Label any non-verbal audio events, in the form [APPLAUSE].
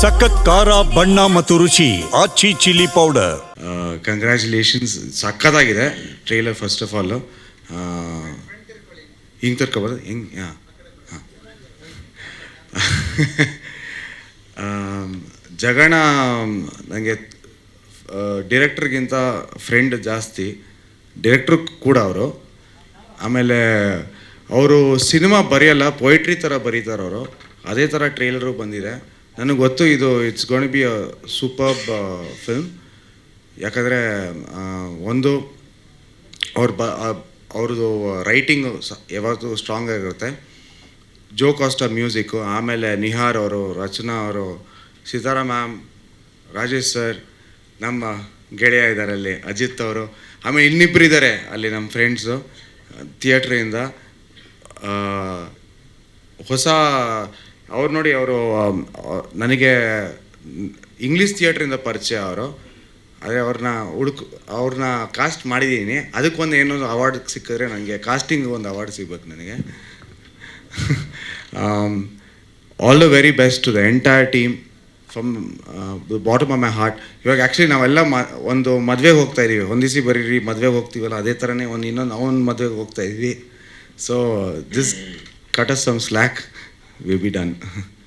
ಸಖತ್ ಖಾರ, ಬಣ್ಣ ಮತ್ತು ರುಚಿ. Aachi chilli powder. ಕಂಗ್ರ್ಯಾಚುಲೇಷನ್ಸ್ ಸಕ್ಕತ್ತಾಗಿದೆ ಟ್ರೈಲರ್ ಫಸ್ಟ್ ಆಫ್ ಆಲ್ ಹಿಂಗೆ ತರ್ಕೊಬೋದು ಹಿಂಗೆ, ಹಾಂ ಜಗಣ ನನಗೆ ಡಿರೆಕ್ಟ್ರಿಗಿಂತ ಫ್ರೆಂಡ್ ಜಾಸ್ತಿ. ಡೈರೆಕ್ಟ್ರು ಕೂಡ ಅವರು. ಆಮೇಲೆ, ಅವರು ಸಿನಿಮಾ ಬರೆಯಲ್ಲ ಪೊಯಿಟ್ರಿ ಥರ ಬರೀತಾರೆ ಅವರು. ಅದೇ ಥರ ಟ್ರೇಲರು ಬಂದಿದೆ. ನನಗೆ ಗೊತ್ತು ಇದು it's gonna be a super film ಯಾಕಂದರೆ ಒಂದು, ಅವ್ರ ಬ ಅವ್ರದ್ದು ರೈಟಿಂಗು ಸ ಯಾವತ್ತೂ ಸ್ಟ್ರಾಂಗ್ ಆಗಿರುತ್ತೆ. ಜೋ ಕಾಸ್ಟ ಮ್ಯೂಸಿಕ್ಕು ಆಮೇಲೆ ನಿಹಾರ್ ಅವರು, ರಚನಾ ಅವರು ಸಿತಾರಾ ಮ್ಯಾಮ್ ರಾಜೇಶ್ ಸರ್ ನಮ್ಮ ಗೆಳೆಯ ಇದ್ದಾರೆ ಅಲ್ಲಿ, ಅಜಿತ್ ಅವರು, ಆಮೇಲೆ ಇನ್ನಿಬ್ಬರು ಇದ್ದಾರೆ ಅಲ್ಲಿ ನಮ್ಮ ಫ್ರೆಂಡ್ಸು ಥಿಯೇಟ್ರಿಂದ ಹೊಸ ಅವ್ರು ನೋಡಿ ಅವರು ನನಗೆ ಇಂಗ್ಲೀಷ್ ಥಿಯೇಟ್ರಿಂದ ಪರಿಚಯ ಅವರು. ಅದೇ ಅವ್ರನ್ನ ಹುಡುಕ್ ಅವ್ರನ್ನ ಕಾಸ್ಟ್ ಮಾಡಿದ್ದೀನಿ ಅದಕ್ಕೊಂದು ಏನೋ ಅವಾರ್ಡ್ ಸಿಕ್ಕಿದ್ರೆ ನನಗೆ ಕಾಸ್ಟಿಂಗ್ ಒಂದು ಅವಾರ್ಡ್ ಸಿಗ್ಬೇಕು ನನಗೆ. All the very best to the entire team from bottom of my heart ಇವಾಗ ಆ್ಯಕ್ಚುಲಿ ನಾವೆಲ್ಲ ಮ, ಒಂದು ಮದುವೆಗೆ ಹೋಗ್ತಾ ಇದ್ದೀವಿ ಹೊಂದಿಸಿ ಬರೀರಿ ಮದುವೆಗೆ ಹೋಗ್ತೀವಲ್ಲ, ಅದೇ ಥರನೇ ಒಂದು ಇನ್ನೊಂದು, ಅವನ ಮದುವೆಗೆ ಹೋಗ್ತಾ ಇದ್ವಿ. So this cut us some slack will be done. [LAUGHS]